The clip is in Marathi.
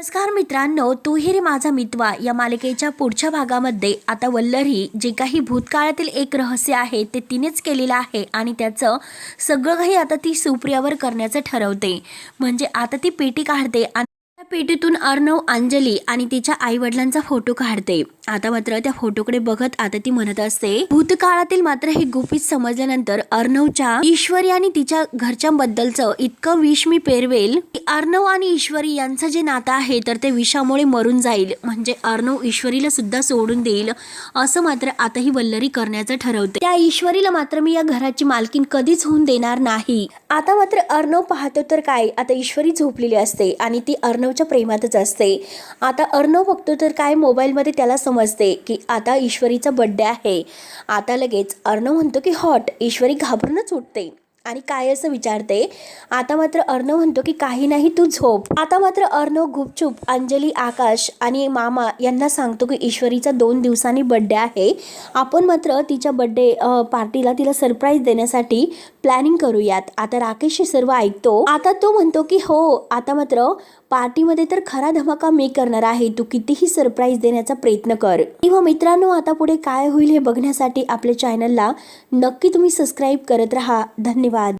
नमस्कार मित्रांनो तू ही रे माझा मितवा. या मालिकेच्या पुढच्या भागामध्ये आता वल्लरी जे काही भूतकाळातील एक रहस्य आहे ते तिनेच केलेलं आहे आणि त्याचं सगळं काही आता ती सुप्रियावर करण्याचं ठरवते. म्हणजे आता ती पेटी काढते आणि त्या पेटीतून अर्णव अंजली आणि तिच्या आईवडिलांचा फोटो काढते. आता मात्र त्या फोटोकडे बघत आता ती म्हणत असते भूतकाळातील मात्र हे गुपित समजल्यानंतर अर्णवच्या ईश्वरी आणि तिच्या घरच्यांबद्दलचं इतकं विष मी पेरवेल की अर्णव आणि ईश्वरी यांचं जे नातं आहे तर ते विषामुळे मरून जाईल. म्हणजे अर्णव ईश्वरीला सुद्धा सोडून देईल असं मात्र आता ही वल्लरी करण्याचं ठरवते. त्या ईश्वरीला मात्र मी या घराची मालकीन कधीच होऊन देणार नाही. आता मात्र अर्णव पाहतो तर काय आता ईश्वरी झोपलेली असते आणि ती अर्णवच्या प्रेमातच असते. आता अर्णव बघतो तर काय मोबाईलमध्ये त्याला समजते की आता ईश्वरीचा बड्डे आहे. आता लगेच अर्णव म्हणतो की हॉट ईश्वरी घाबरूनच उठते. आणि काय असं विचारते? आता मात्र अर्णव म्हणतो की काही नाही तू झोप. आता मात्र अर्णव गुपचूप अंजली आकाश आणि मामा यांना सांगतो की ईश्वरीचा दोन दिवसांनी बड्डे आहे. आपण मात्र तिच्या बड्डे पार्टीला तिला सरप्राईज देण्यासाठी प्लॅनिंग करूयात. आता राकेश हे सर्व ऐकतो. आता तो म्हणतो की हो आता मात्र पार्टीमध्ये तर खरा धमाका मी करणार आहे. तू कितीही सरप्राईज देण्याचा प्रयत्न कर. किंवा मित्रांनो आता पुढे काय होईल हे बघण्यासाठी आपल्या चॅनलला नक्की तुम्ही सबस्क्राईब करत राहा. धन्यवाद.